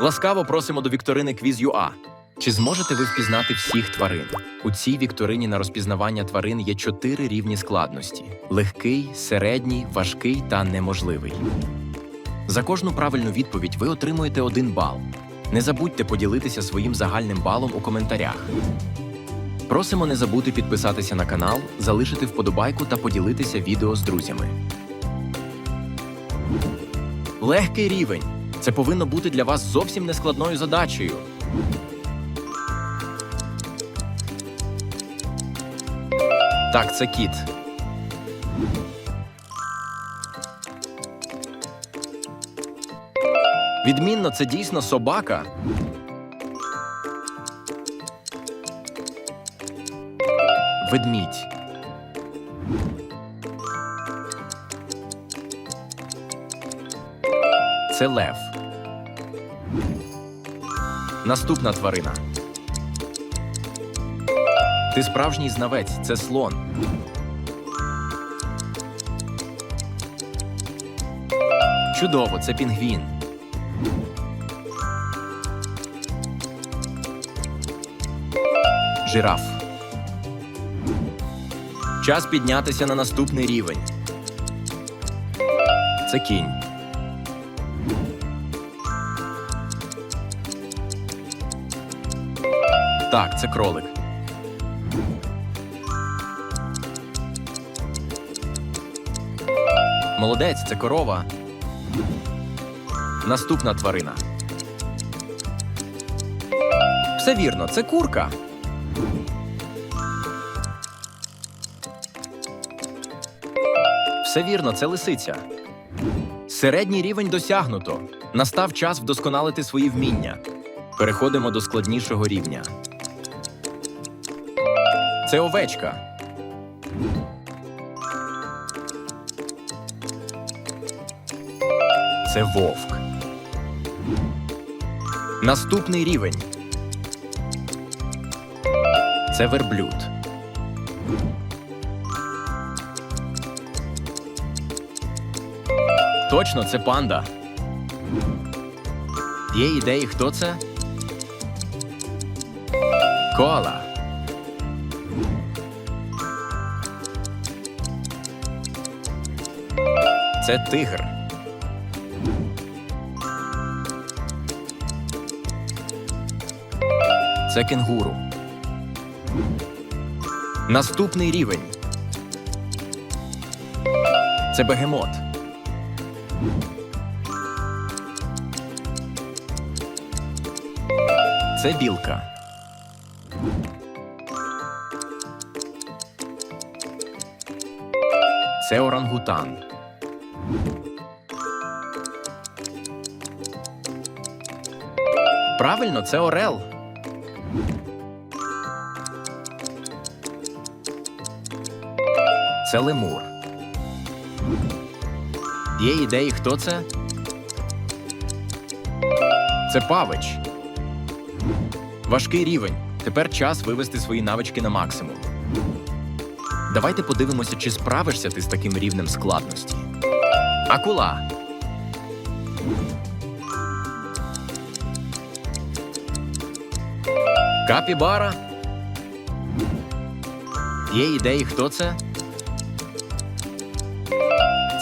Ласкаво просимо до вікторини Quiz.ua. Чи зможете ви впізнати всіх тварин? У цій вікторині на розпізнавання тварин є чотири рівні складності: легкий, середній, важкий та неможливий. За кожну правильну відповідь ви отримуєте один бал. Не забудьте поділитися своїм загальним балом у коментарях. Просимо не забути підписатися на канал, залишити вподобайку та поділитися відео з друзями. Легкий рівень. Це повинно бути для вас зовсім нескладною задачею. Так, це кіт. Відмінно, це дійсно собака. Ведмідь. Це лев. Наступна тварина. Ти справжній знавець, це слон. Чудово, це пінгвін. Жираф. Час піднятися на наступний рівень. Це кінь. Так, це кролик. Молодець, це корова. Наступна тварина. Все вірно, це курка. Все вірно, це лисиця. Середній рівень досягнуто. Настав час вдосконалити свої вміння. Переходимо до складнішого рівня. Це овечка. Це вовк. Наступний рівень. Це верблюд. Точно, це панда. Є ідеї, хто це? Коала. Це тигр. Це кенгуру. Наступний рівень. Це бегемот. Це білка. Це орангутан. Правильно, це орел. Це лемур. Є ідеї, хто це? Це павич. Важкий рівень. Тепер час вивести свої навички на максимум. Давайте подивимося, чи справишся ти з таким рівнем складності. Акула. Капібара. Є ідеї, хто це?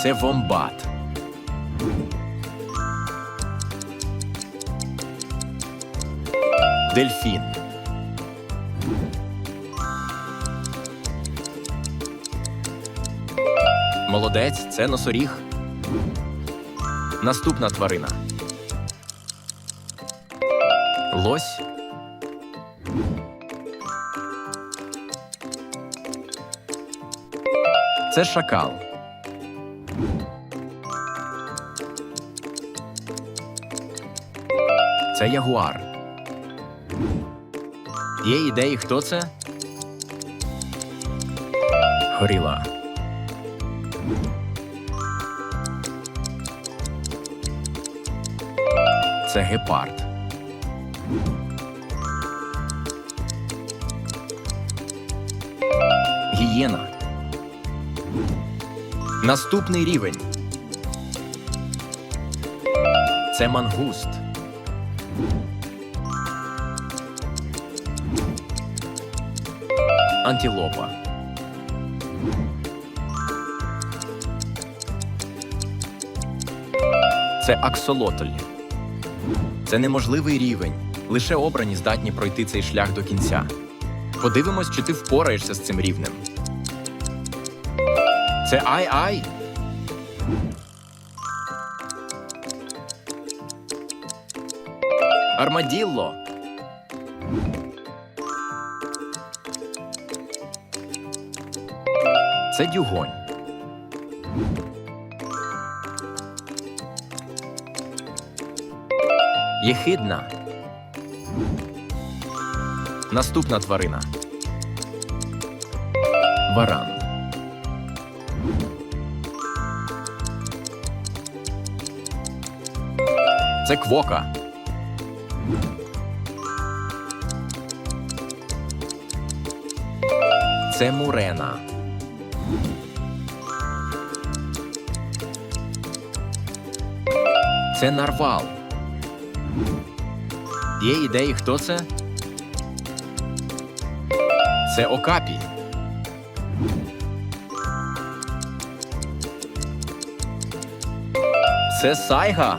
Це вомбат. Дельфін. Молодець, це носоріг. Наступна тварина. Лось. Це шакал. Це ягуар. Є ідеї, хто це? Горіла. Це гепард. Гієна. Наступний рівень. Це мангуст. Антилопа. Це аксолотль. Це неможливий рівень. Лише обрані здатні пройти цей шлях до кінця. Подивимось, чи ти впораєшся з цим рівнем. Це ай-ай. Армаділло. Це дюгонь. Єхидна. Наступна тварина. Варан. Це квока. Це мурена. Це нарвал. Є ідеї, хто це? Це окапі. Це сайга.